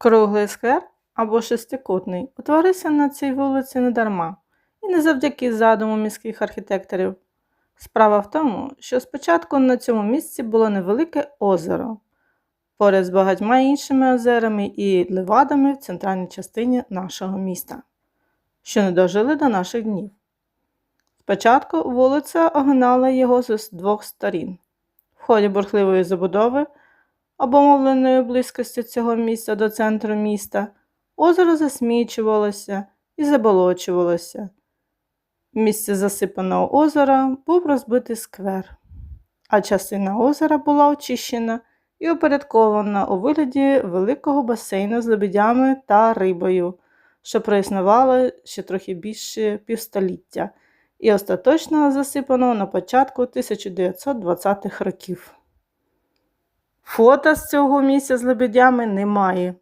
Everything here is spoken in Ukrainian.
Круглий сквер або шестикутний утворився на цій вулиці недарма і не завдяки задуму міських архітекторів. Справа в тому, що спочатку на цьому місці було невелике озеро, поряд з багатьма іншими озерами і ливадами в центральній частині нашого міста, що не дожили до наших днів. Спочатку вулиця огинала його з двох сторін. В ході бурхливої забудови, обумовленої близькістю цього місця до центру міста, озеро засмічувалося і заболочувалося. В місці засипаного озера був розбитий сквер, а частина озера була очищена і упорядкована у вигляді великого басейну з лебедями та рибою, що проіснувало ще трохи більше півстоліття і остаточно засипаного на початку 1920-х років. Фото з цього місця з лебедями немає.